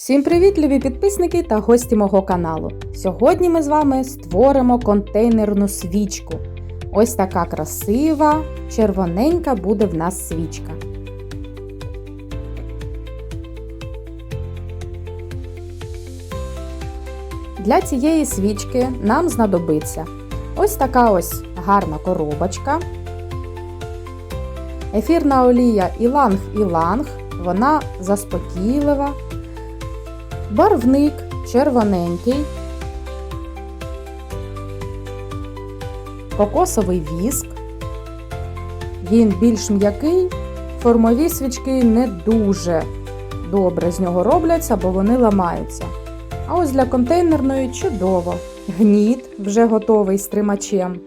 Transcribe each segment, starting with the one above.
Всім привіт, любі підписники та гості мого каналу. Сьогодні ми з вами створимо контейнерну свічку. Ось така красива, червоненька буде в нас свічка. Для цієї свічки нам знадобиться ось така ось гарна коробочка. Ефірна олія іланг-іланг, вона заспокійлива. Барвник червоненький, кокосовий віск. Він більш м'який, формові свічки не дуже добре з нього робляться, бо вони ламаються. А ось для контейнерної чудово. Гніт вже готовий з тримачем.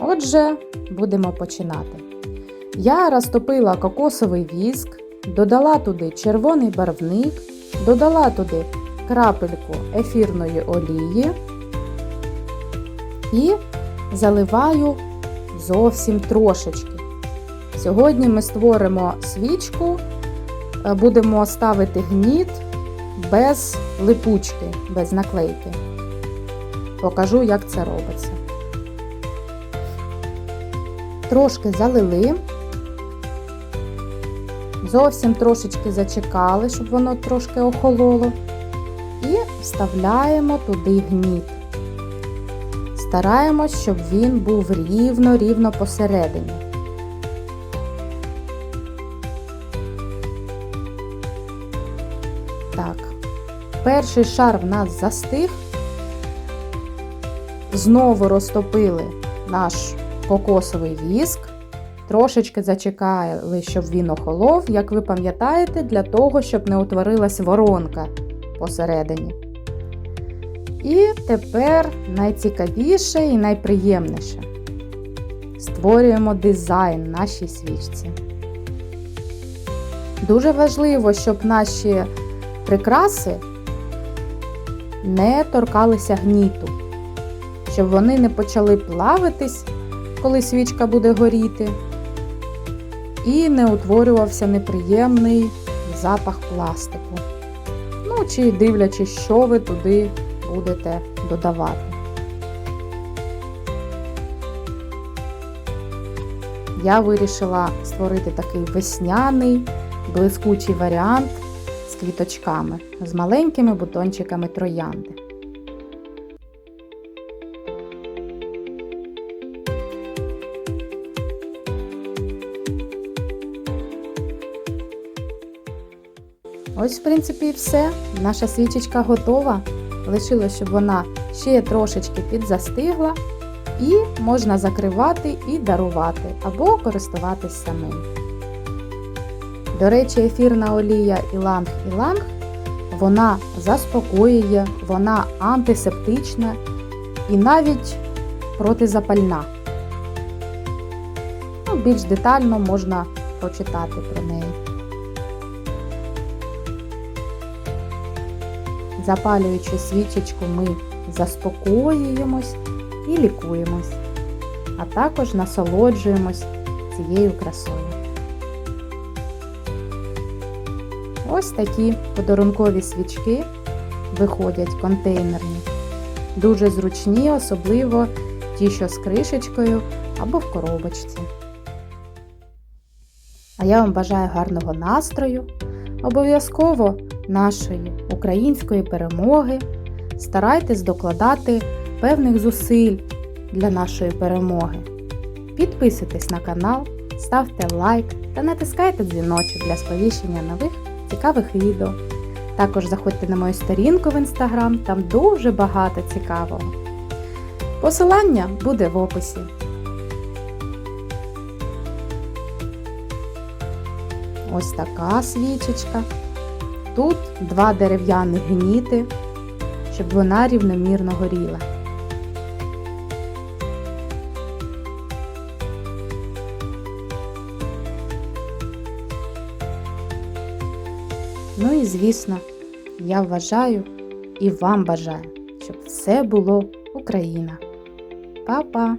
Отже, будемо починати. Я розтопила кокосовий віск, додала туди червоний барвник, додала туди крапельку ефірної олії і заливаю зовсім трошечки. Сьогодні ми створимо свічку, е, будемо ставити гніт без липучки, без наклейки. Покажу, як це робиться. Трошки залили. Зовсім трошечки зачекали, щоб воно трошки охололо. І вставляємо туди гніт. Стараємось, щоб він був рівно-рівно посередині. Так, перший шар в нас застиг. Знову розтопили наш кокосовий віск. Трошечки зачекали, щоб він охолов, як ви пам'ятаєте, для того, щоб не утворилась воронка посередині. І тепер найцікавіше і найприємніше. Створюємо дизайн нашій свічці. Дуже важливо, щоб наші прикраси не торкалися гніту, щоб вони не почали плавитись, коли свічка буде горіти і не утворювався неприємний запах пластику. Ну, чи дивлячись, що ви туди будете додавати. Я вирішила створити такий весняний, блискучий варіант з квіточками, з маленькими бутончиками троянди. Ось, в принципі, і все. Наша свічечка готова. Лишилось, щоб вона ще трошечки підзастигла, і можна закривати і дарувати, або користуватись самим. До речі, ефірна олія іланг-іланг, вона заспокоює, вона антисептична і навіть протизапальна. Ну, Більш детально можна прочитати про неї. Запалюючи свічечку, ми заспокоюємось і лікуємось, а також насолоджуємось цією красою. Ось такі подарункові свічки виходять контейнерні. Дуже зручні, особливо ті, що з кришечкою або в коробочці. А я вам бажаю гарного настрою, обов'язково нашої української перемоги. Старайтесь докладати певних зусиль для нашої перемоги. Підписуйтесь на канал, ставте лайк та натискайте дзвіночок для сповіщення нових цікавих відео. Також заходьте на мою сторінку в інстаграм, там дуже багато цікавого. Посилання буде в описі. Ось така свічечка. Тут два дерев'яних гніти, щоб вона рівномірно горіла. Ну і звісно, я вважаю і вам бажаю, щоб все було Україна. Па-па!